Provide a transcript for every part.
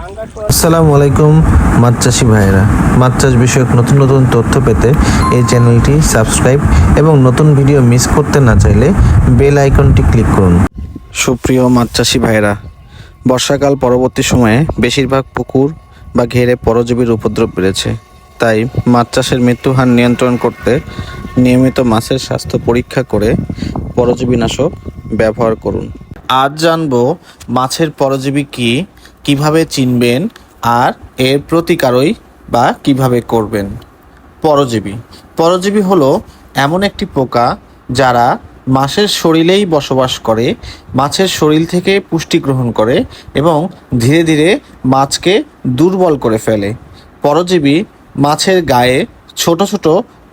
আসসালামু আলাইকুম, মাছ চাষি ভাইয়েরা। মাছ চাষ বিষয়ক নতুন নতুন তথ্য পেতে এই চ্যানেলটি সাবস্ক্রাইব এবং নতুন ভিডিও মিস করতে না চাইলে বেল আইকনটি ক্লিক করুন। সুপ্রিয় মাছ চাষি ভাইয়েরা, বর্ষাকাল পরবর্তী সময়ে বেশিরভাগ পুকুর বা ঘেরে পরজীবীর উপদ্রব বেড়েছে। তাই মাছ চাষের মৃত্যুহার নিয়ন্ত্রণ করতে নিয়মিত মাছের স্বাস্থ্য পরীক্ষা করে পরজীবীনাশক ব্যবহার করুন। আজ জানব মাছের পরজীবী কি কীভাবে চিনবেন আর এর প্রতিকারই বা কীভাবে করবেন? পরজীবী। পরজীবী হলো এমন একটি পোকা যারা মাছের শরীরেই বসবাস করে, মাছের শরীর থেকে পুষ্টি গ্রহণ করে এবং ধীরে ধীরে মাছকে দুর্বল করে ফেলে। পরজীবী মাছের গায়ে ছোট ছোট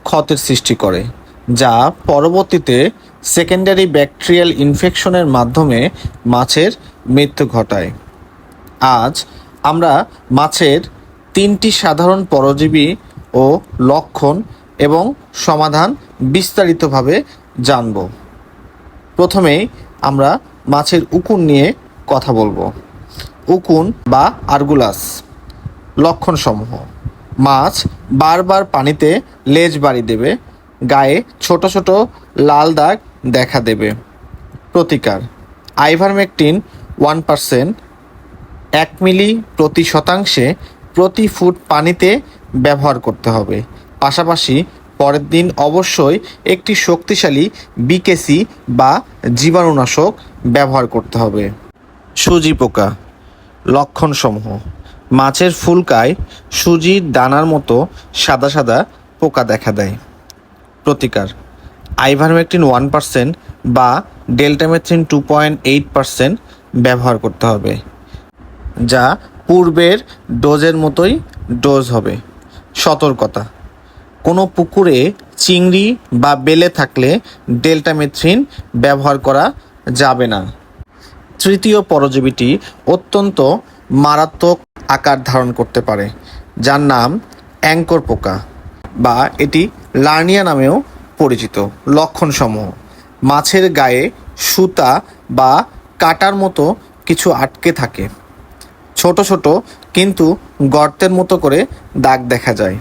ক্ষতের সৃষ্টি করে, যা পরবর্তীতে সেকেন্ডারি ব্যাকটেরিয়াল ইনফেকশনের মাধ্যমে মাছের মৃত্যু ঘটায়। আজ আমরা মাছের তিনটি সাধারণ পরজীবী ও লক্ষণ এবং সমাধান বিস্তারিতভাবে জানব। প্রথমেই আমরা মাছের উকুন নিয়ে কথা বলব। উকুন বা আরগুলাস লক্ষণসমূহ। মাছ বারবার পানিতে লেজ বাড়ি দেবে, গায়ে ছোট ছোট লাল দাগ দেখা দেবে। প্রতিকার, আইভারমেকটিন ওয়ান পারসেন্ট এক মিলি প্রতি শতাংশে প্রতি ফুট পানিতে ব্যবহার করতে হবে। পাশাপাশি পরের দিন অবশ্যই একটি শক্তিশালী বিকেসি বা জীবাণুনাশক ব্যবহার করতে হবে। সুজি পোকা লক্ষণসমূহ। মাছের ফুলকায় সুজির দানার মতো সাদা সাদা পোকা দেখা দেয়। প্রতিকার। আইভারমেকটিন ওয়ান পার্সেন্ট বা deltamethrin two point eight percent ব্যবহার করতে হবে। যা পূর্বের ডোজের মতোই ডোজ হবে। সতর্কতা। কোনো পুকুরে চিংড়ি বা বেলে থাকলে ডেল্টামেথ্রিন ব্যবহার করা যাবে না। তৃতীয় পরজীবীটি অত্যন্ত মারাত্মক আকার ধারণ করতে পারে, যার নাম অ্যাঙ্কর পোকা বা এটি লার্নিয়া নামেও পরিচিত লক্ষণসমূহ। মাছের গায়ে সুতা বা কাটার মতো কিছু আটকে থাকে। ছোট ছোট কিন্তু গর্তের মতো করে দাগ দেখা যায়।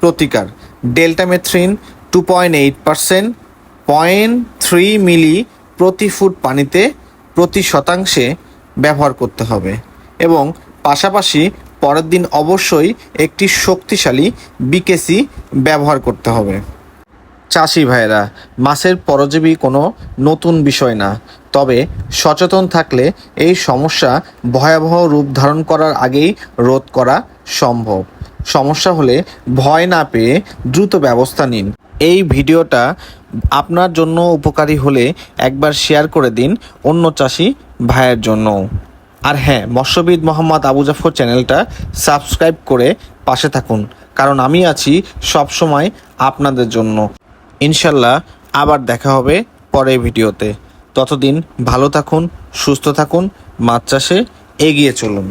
প্রতিকার, deltamethrin two point eight percent point three milli প্রতি ফুট পানিতে প্রতি শতাংশে ব্যবহার করতে হবে এবং পাশাপাশি পরের দিন অবশ্যই একটি শক্তিশালী বিকেসি ব্যবহার করতে হবে। চাষি ভাইয়েরা, মাছের পরজীবী কোনো নতুন বিষয় না। তবে সচেতন থাকলে এই সমস্যা ভয়াবহ রূপ ধারণ করার আগেই রোধ করা সম্ভব। সমস্যা হলে ভয় না পেয়ে দ্রুত ব্যবস্থা নিন। এই ভিডিওটা আপনার জন্য উপকারী হলে একবার শেয়ার করে দিন অন্য চাষি ভাইয়ের জন্যও আর হ্যাঁ মৎস্যবিদ মোহাম্মদ আবু জাফর চ্যানেলটা সাবস্ক্রাইব করে পাশে থাকুন, কারণ আমি আছি সবসময় আপনাদের জন্য। ইনশাল্লাহ আবার দেখা হবে পরের ভিডিওতে। ততদিন ভালো থাকুন, সুস্থ থাকুন, মাছ চাষে এগিয়ে চলুন।